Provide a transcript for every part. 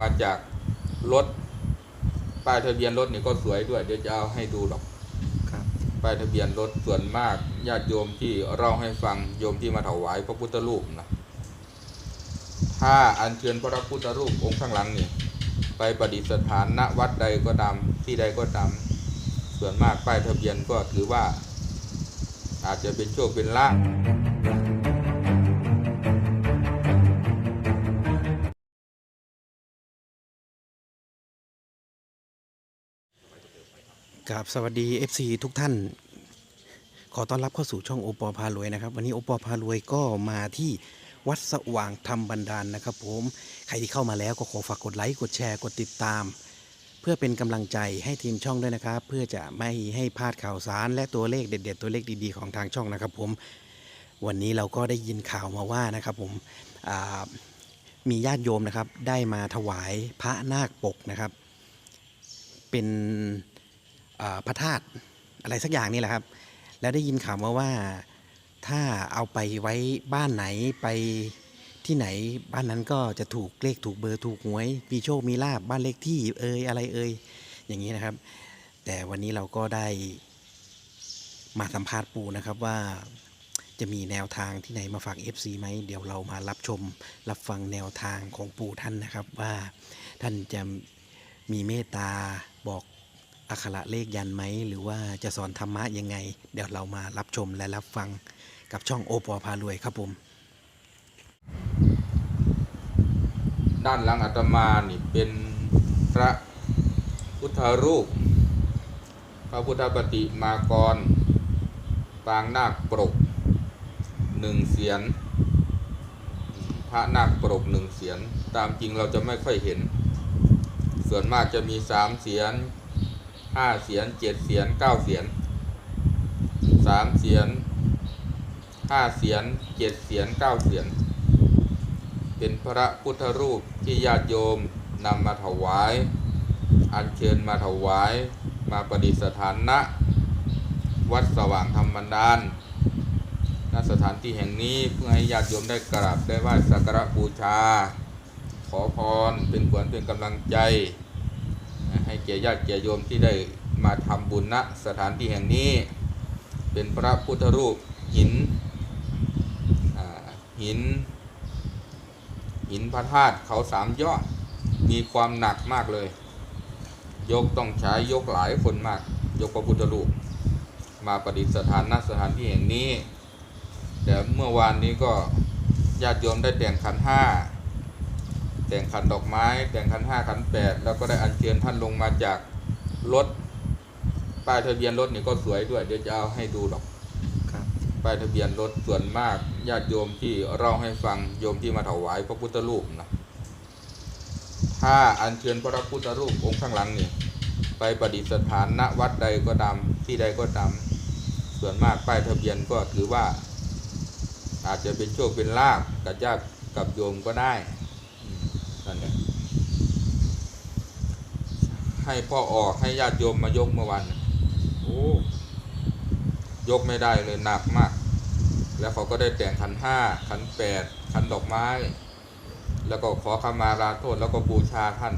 มาจากรถป้ายทะเบียนรถนี่ก็สวยด้วย เดี๋ยวจะเอาให้ดูหรอกครับป้ายทะเบียนรถส่วนมากญาติโยมที่เล่าให้ฟังโยมที่มาถวายพระพุทธรูปนะถ้าอัญเชิญพระพุทธรูปองค์ข้างหลังนี่ไปประดิษฐานณวัดใดก็ตามที่ใดก็ตามส่วนมากป้ายทะเบียนก็ถือว่า อาจจะเป็นโชคเป็นลาภ กับสวัสดี FC ทุกท่าน ขอต้อนรับเข้าสู่ช่องโอปอพารวยนะครับ วันนี้โอปอพารวยก็มาที่วัดสว่างธรรมบันดาลนะครับ ผมใครที่เข้ามาแล้วก็ขอฝากกดไลค์กดแชร์กดติดตาม เพื่อเป็นกำลังใจให้ทีมช่องด้วยนะครับ เพื่อจะไม่ให้พลาดข่าวสาร และตัวเลขเด็ด ๆ ตัวเลขดีๆของทางช่องนะครับ ผมวันนี้เราก็ได้ยินข่าวมาว่านะครับ ผมมีญาติโยมนะครับ ได้มาถวายพระนาคปกนะครับ เป็น พระธาตุอะไรสักอย่างนี่แหละครับ แล้วได้ยินข่าวมาว่าถ้าเอาไปไว้บ้านไหนไปที่ไหนบ้านนั้นก็จะถูกเลขถูกเบอร์ถูกหวยมีโชคมีลาบบ้านเลขที่เอ่ยอะไรเอ่ยอย่างนี้นะครับ แต่วันนี้เราก็ได้มาสัมภาษณ์ปู่นะครับว่าจะมีแนวทางที่ไหนมาฝาก FC ไหมเดี๋ยวเรามารับชมรับฟังแนวทางของปู่ท่านนะครับว่าท่านจะมีเมตตาบอก อักขระเลขยันไหม หรือว่าจะสอนธรรมะยังไง เดี๋ยวเรามารับชมและรับฟังกับช่องโอปอพารวยครับผม ด้านหลังอาตมานี่เป็นพระพุทธรูป พระพุทธปฏิมากร ปางนาคปรกหนึ่งเสียน พระนาคปรกหนึ่งเสียน ตามจริงเราจะไม่ค่อยเห็น ส่วนมากจะมีสามเสียน ห้าเสียนเจ็ดเสียนเก้าเสียนสามเสียนห้าเสียนเจ็ดเสียนเก้าเสียน เป็นพระพุทธรูปที่ญาติโยมนำมาถวาย อัญเชิญมาถวายมาประดิษฐานณวัดสว่างธรรมบันดาลณสถานที่แห่งนี้เพื่อให้ญาติโยมได้กราบได้ไหว้สักการะบูชา ขอพรเป็นขวัญเป็นกำลังใจ ให้แก่ญาติแก่โยมที่ได้มาทำบุญณสถานที่แห่งนี้ เป็นพระพุทธรูปหินหิน หินพระธาตุเขาสามยอด มีความหนักมากเลย ยกต้องใช้ยกหลายคนมาก ยกพระพุทธรูป มาประดิษฐานณสถานที่แห่งนี้ แต่เมื่อวานนี้ก็ญาติโยมได้แต่งขันห้า แต่งขันดอกไม้ แต่งขันห้าขันแปดแล้วก็ได้อัญเชิญท่านลงมาจากรถป้ายทะเบียนรถนี่ก็สวยด้วย เดี๋ยวจะเอาให้ดูหรอกครับป้ายทะเบียนรถส่วนมากญาติโยมที่เล่าให้ฟังโยมที่มาถวายพระพุทธรูปนะถ้าอัญเชิญพระพุทธรูปองค์ข้างหลังนี่ไปประดิษฐานณวัดใดก็ตามที่ใดก็ตามส่วนมากป้ายทะเบียนก็ถือว่า อาจจะเป็นโชคเป็นลาภกับญาติกับโยมก็ได้อืมนั่นแหละ ให้พ่อออกให้ญาติโยมมายกเมื่อวันโอ้ยกไม่ได้เลยหนักมาก แล้วเขาก็ได้แต่งขันห้าขันแปดขันดอกไม้ แล้วก็ขอขมาลาโทษแล้วก็บูชาท่าน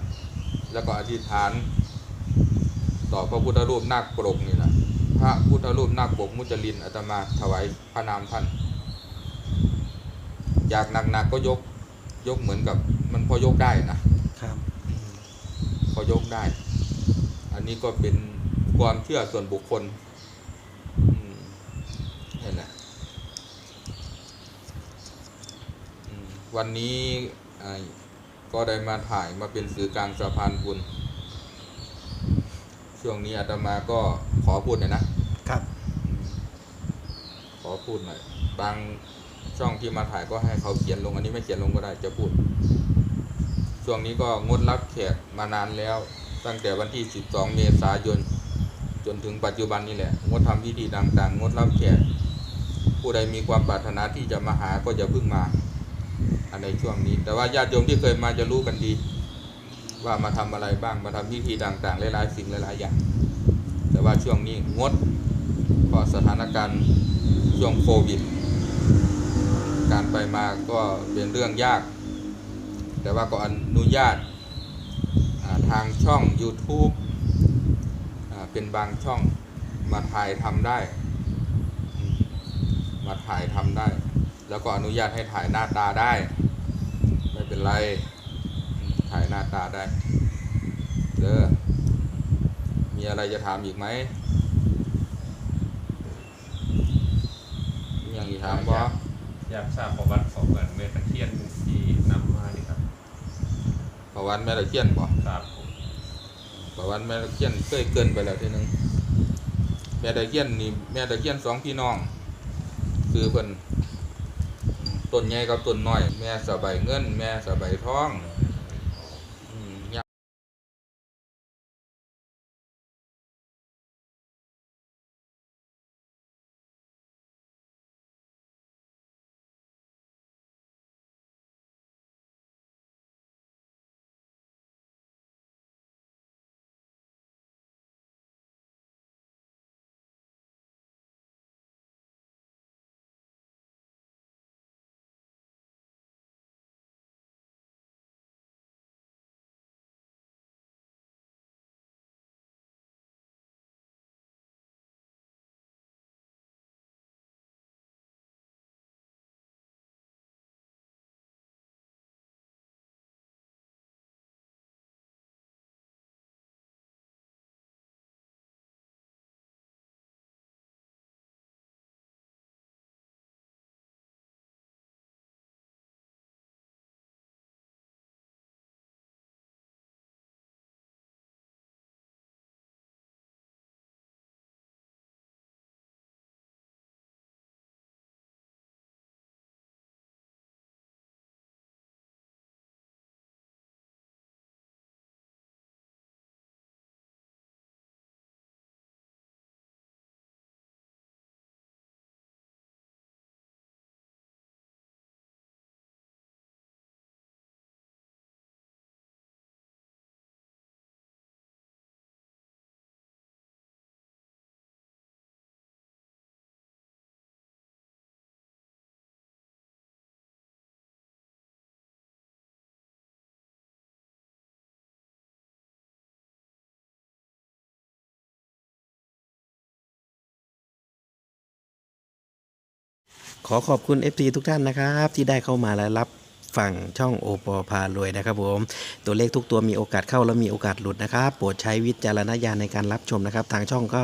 แล้วก็อธิษฐาน ต่อพระพุทธรูปนาคปรกนี่แหละพระพุทธรูปนาคปรกมุจลินอาตมาถวายพระนามท่าน อยากหนักๆก็ยกยกเหมือนกับมันพอยกได้นะครับ พอยกได้ อันนี้ก็เป็นความเชื่อส่วนบุคคลอืมนี่นแหละอืมวันนี้อ่าก็ได้มาถ่ายมาเป็นสื่อกลางสะพานบุญ ช่วงนี้อาตมาก็ขอพูดหน่อยนะ ครับ ขอพูดหน่อย บางช่องที่มาถ่ายก็ให้เขาเขียนลง อันนี้ไม่เขียนลงก็ได้จะพูด ช่วงนี้ก็งดรับแขกมานานแล้ว ตั้งแต่วันที่ 12 เมษายน จนถึงปัจจุบันนี้แหละ งดทำพิธีต่างๆ งดรับแขก ผู้ใดมีความปรารถนาที่จะมาหาก็จะพึ่งมา อันในช่วงนี้ แต่ว่าญาติโยมที่เคยมาจะรู้กันดี ว่ามาทำอะไรบ้าง มาทำพิธีต่างๆ หลายๆ สิ่งหลายๆ อย่าง แต่ว่าช่วงนี้งดเพราะสถานการณ์ช่วงโควิด การไปมาก็เป็นเรื่องยาก แต่ว่าก็อนุญาต ทางช่อง YouTube อเป็นบางช่องมาถ่ายทำได้ มาถ่ายทำได้ แล้วก็อนุญาตให้ถ่ายหน้าตาได้ ไม่เป็นไร ถ่ายหน้าตาได้เด้อมีอะไรจะถามอีกไหมมีอย่างอีกถามบ่อยากทราบประวัติของเหมือนเมตะเคียนที่ ประวันแม่ตะเคียนบ่ครับผมประวันแม่ตะเคียนเคยเกินไปแล้วทีนึงแม่ตะเคียนนี่แม่ตะเคียนสองพี่น้อง คือเพิ่นอืมต้นใหญ่กับต้นน้อย แม่สบายเงิน แม่สบายทอง ขอขอบคุณ FC ทุกท่านนะครับ ที่ได้เข้ามาและรับฟังช่องโอปอพารวยนะครับผม ตัวเลขทุกตัวมีโอกาสเข้าและมีโอกาสหลุดนะครับ โปรดใช้วิจารณญาณในการรับชมนะครับ ทางช่องก็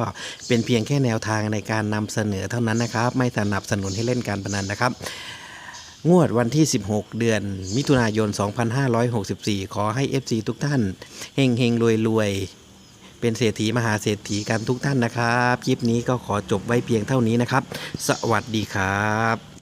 เป็นเพียงแค่แนวทางในการนำเสนอเท่านั้นนะครับ ไม่สนับสนุนให้เล่นการพนันนะครับงวดวันที่ 16 เดือน มิถุนายน 2564 ขอให้ FC ทุกท่าน เฮงเฮงรวยรวย เป็นเศรษฐีมหาเศรษฐีกันทุกท่านนะครับ คลิปนี้ก็ขอจบไว้เพียงเท่านี้นะครับ สวัสดีครับ